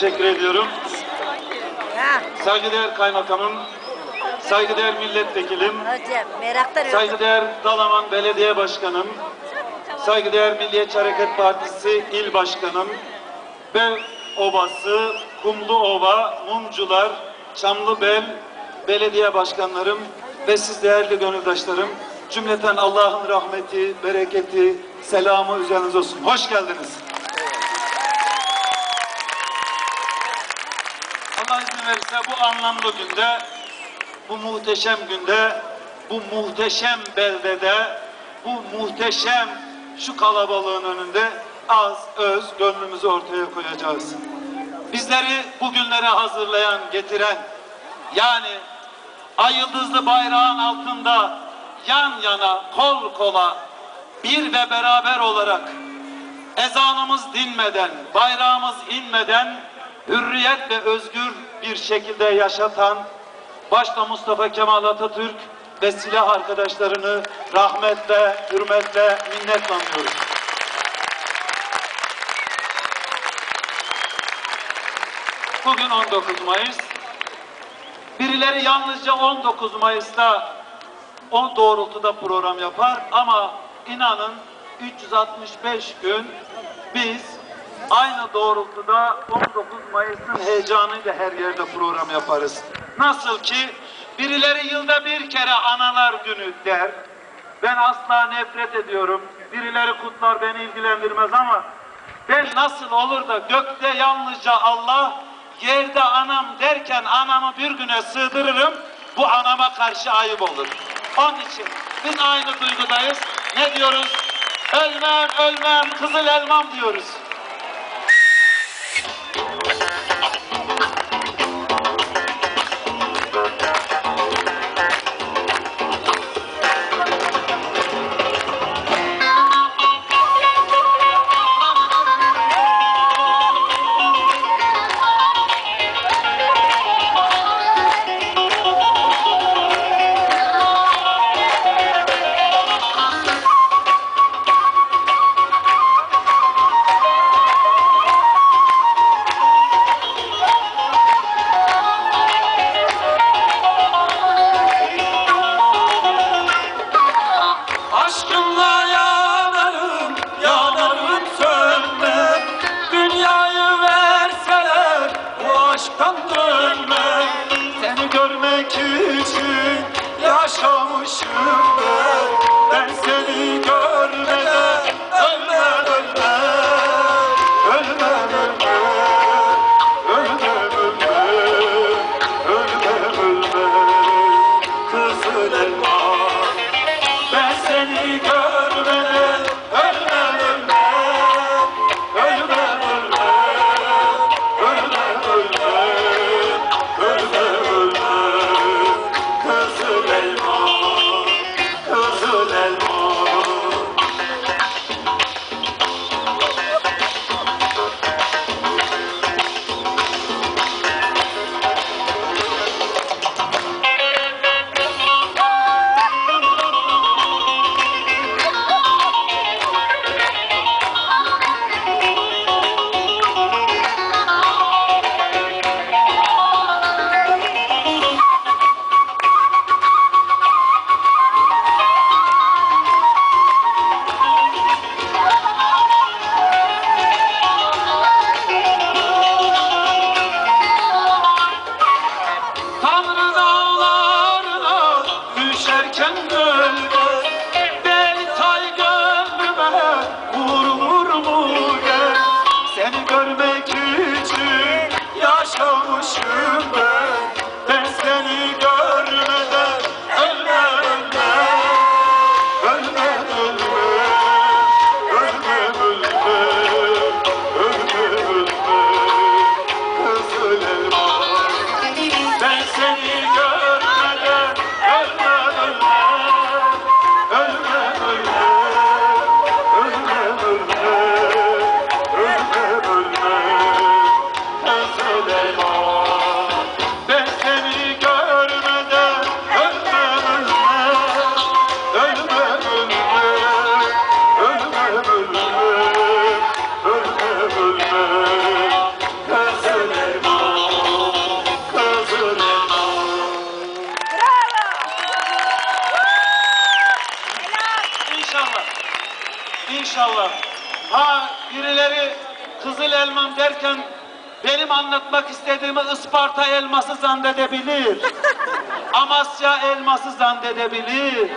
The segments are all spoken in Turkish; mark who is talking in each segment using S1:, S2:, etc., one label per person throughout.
S1: teşekkür ediyorum. Saygıdeğer kaymakamım, saygıdeğer milletvekilim, saygıdeğer Dalaman Belediye Başkanım, saygıdeğer Milliyetçi Hareket Partisi İl Başkanım, Bev Obası, Kumlu Ova, Mumcular, Çamlıbel Belediye Başkanlarım ve siz değerli gönüldaşlarım, cümleten Allah'ın rahmeti, bereketi, selamı üzerinize olsun. Hoş geldiniz. Verirse bu anlamlı günde, bu muhteşem günde, bu muhteşem beldede, bu muhteşem şu kalabalığın önünde az öz gönlümüzü ortaya koyacağız. Bizleri bu günlere hazırlayan, getiren, yani ay yıldızlı bayrağın altında yan yana, kol kola, bir ve beraber olarak ezanımız dinmeden, bayrağımız inmeden hürriyet ve özgür bir şekilde yaşatan başta Mustafa Kemal Atatürk ve silah arkadaşlarını rahmetle, hürmetle, minnetle anıyoruz. Bugün 19 Mayıs. Birileri yalnızca 19 Mayıs'ta o doğrultuda program yapar ama inanın 365 gün biz aynı doğrultuda 19 Mayıs'ın heyecanıyla her yerde program yaparız. Nasıl ki birileri yılda bir kere analar günü der. Ben asla nefret ediyorum. Birileri kutlar beni ilgilendirmez ama ben nasıl olur da gökte yalnızca Allah, yerde anam derken anamı bir güne sığdırırım, bu anama karşı ayıp olur. Onun için biz aynı duygudayız. Ne diyoruz? Ölmem, ölmem, kızıl elmam diyoruz.
S2: İçin yaşamışım ben
S1: inşallah. Ha birileri Kızıl Elmam derken benim anlatmak istediğimi Isparta elması zannedebilir. Amasya elması zannedebilir.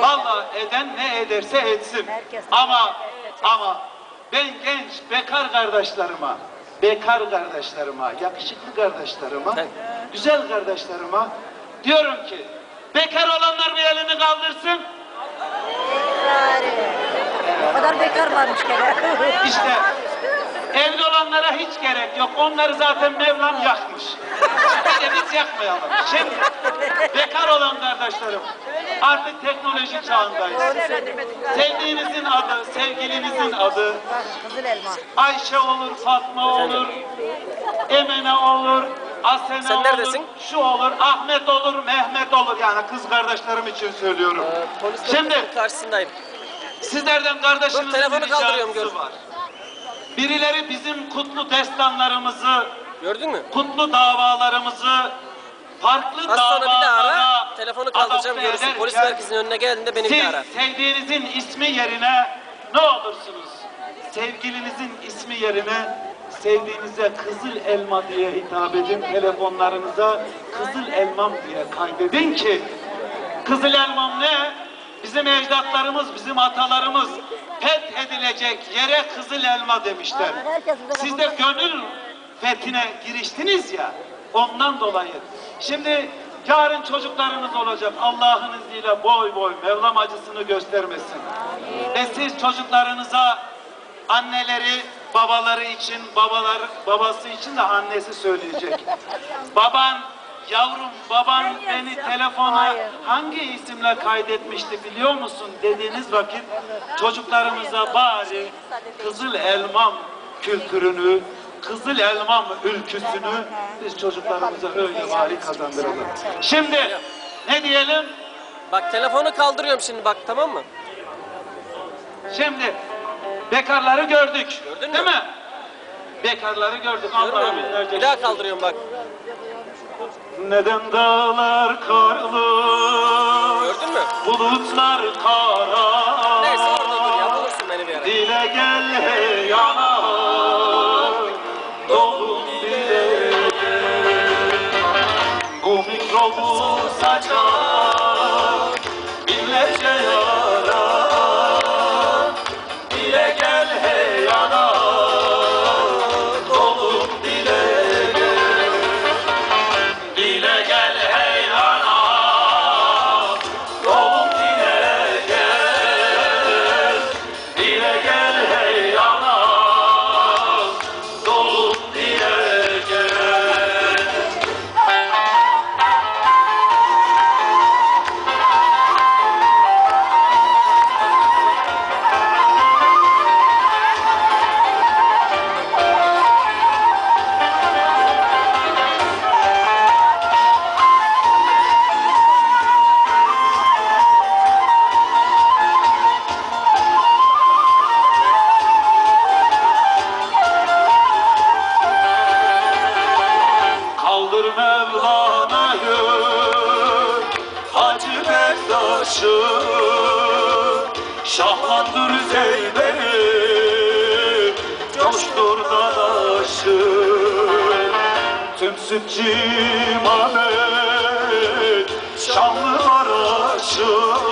S1: Vallahi eden ne ederse etsin.
S3: Herkes-
S1: Ama ama ben genç bekar kardeşlerime, bekar kardeşlerime, yakışıklı kardeşlerime, güzel kardeşlerime diyorum ki bekar olanlar bir elini kaldırsın.
S3: Bari. O kadar bekar varmış gene.
S1: İşte evli olanlara hiç gerek yok. Onları zaten Mevlam yakmış. Bir de biz yakmayalım. Şimdi bekar olan kardeşlerim artık teknoloji çağındayız. Sevdiğinizin adı, sevgilinizin adı. Ayşe olur, Fatma olur, Emine olur, Asena
S4: Sen
S1: olur,
S4: neredesin?
S1: şu olur, Ahmet olur, Mehmet olur. Yani kız kardeşlerim için söylüyorum.
S4: Ee, polis
S1: Şimdi
S4: karşısındayım.
S1: Sizlerden kardeşimizin
S4: Dur, telefonu kaldırıyorum, gör.
S1: var. Birileri bizim kutlu destanlarımızı,
S4: Gördün mü?
S1: kutlu davalarımızı farklı
S4: Az sonra bir ara. Telefonu kaldıracağım görürsün. Polis merkezinin önüne geldiğinde beni bir
S1: Siz
S4: ara.
S1: sevdiğinizin ismi yerine ne olursunuz? Sevgilinizin ismi yerine sevdiğinize kızıl elma diye hitap edin. Telefonlarınıza kızıl elmam diye kaydedin ki kızıl elmam ne? Bizim ecdatlarımız, bizim atalarımız fethedilecek yere kızıl elma demişler. Siz de gönül fethine giriştiniz ya ondan dolayı. Şimdi yarın çocuklarınız olacak Allah'ın izniyle boy boy Mevlam acısını göstermesin. Ve siz çocuklarınıza anneleri babaları için babalar babası için de annesi söyleyecek. Baban yavrum baban
S3: Ben
S1: beni telefona
S3: Hayır.
S1: hangi isimle kaydetmişti biliyor musun dediğiniz vakit çocuklarımıza bari Kızıl Elmam kültürünü, Kızıl Elmam ülküsünü biz çocuklarımıza öyle bari kazandıralım. Şimdi ne diyelim?
S4: Bak telefonu kaldırıyorum şimdi bak tamam mı?
S1: Şimdi bekarları gördük.
S4: Gördün mü?
S1: Değil mi? Bekarları gördük. Binlerce
S4: Bir daha kaldırıyorum bak.
S1: Neden dağlar karlı?
S4: Gördün mü?
S1: Bulutlar kara.
S4: Neyse orada dur ya bulursun beni bir ara.
S1: Dile gel hey yana Dolun dile Bu mikrobu saçar Şahlandır Zeynep'i Coştur Dadaş'ı Tüm sütçü Mehmet Şanlı Maraş'ı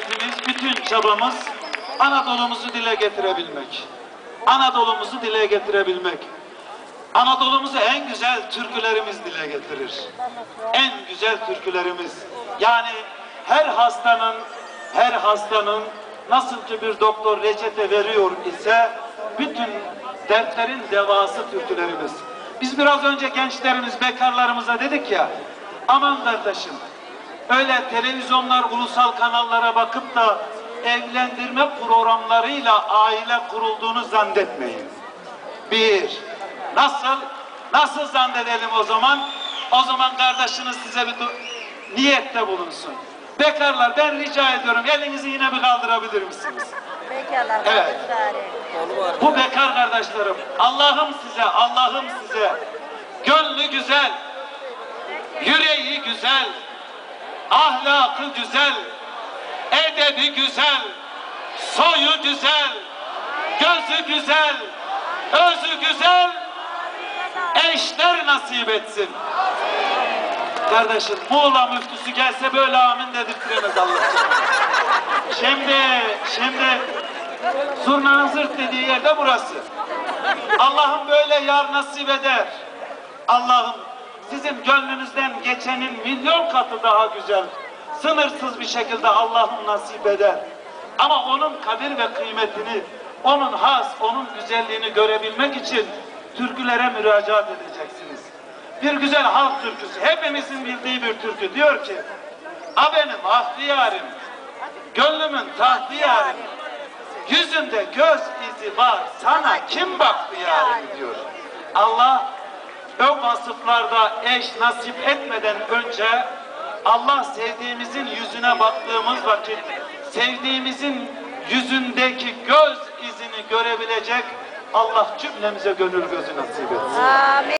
S1: Gayretimiz, bütün çabamız Anadolu'muzu dile getirebilmek. Anadolu'muzu dile getirebilmek. Anadolu'muzu en güzel türkülerimiz dile getirir. En güzel türkülerimiz. Yani her hastanın, her hastanın nasıl ki bir doktor reçete veriyor ise bütün dertlerin devası türkülerimiz. Biz biraz önce gençlerimiz, bekarlarımıza dedik ya, aman kardeşim, öyle televizyonlar, ulusal kanallara bakıp da evlendirme programlarıyla aile kurulduğunu zannetmeyin. Bir, nasıl, nasıl zannedelim o zaman? O zaman kardeşiniz size bir niyette bulunsun. Bekarlar ben rica ediyorum elinizi yine bir kaldırabilir misiniz?
S3: Bekarlar
S1: Evet. Bu bekar kardeşlerim Allah'ım size Allah'ım size gönlü güzel yüreği güzel ahlakı güzel edebi güzel soyu güzel gözü güzel özü güzel eşler nasip etsin. Kardeşim Muğla müftüsü gelse böyle amin dedirttiremez Allah. Şimdi, şimdi Zurnanın zırt dediği yerde burası. Allah'ım böyle yar nasip eder. Allah'ım sizin gönlünüzden geçenin milyon katı daha güzel. Sınırsız bir şekilde Allah'ım nasip eder. Ama onun kadir ve kıymetini, onun has, onun güzelliğini görebilmek için türkülere müracaat edeceksiniz. Bir güzel halk türküsü, hepimizin bildiği bir türkü diyor ki, A benim ahdi yarim, gönlümün tahtı yarim, Yüzünde göz izi var. Sana kim baktı yarim diyor. Allah o vasıflarda eş nasip etmeden önce Allah sevdiğimizin yüzüne baktığımız vakit sevdiğimizin yüzündeki göz izini görebilecek Allah cümlemize gönül gözü nasip etsin.
S3: Amin.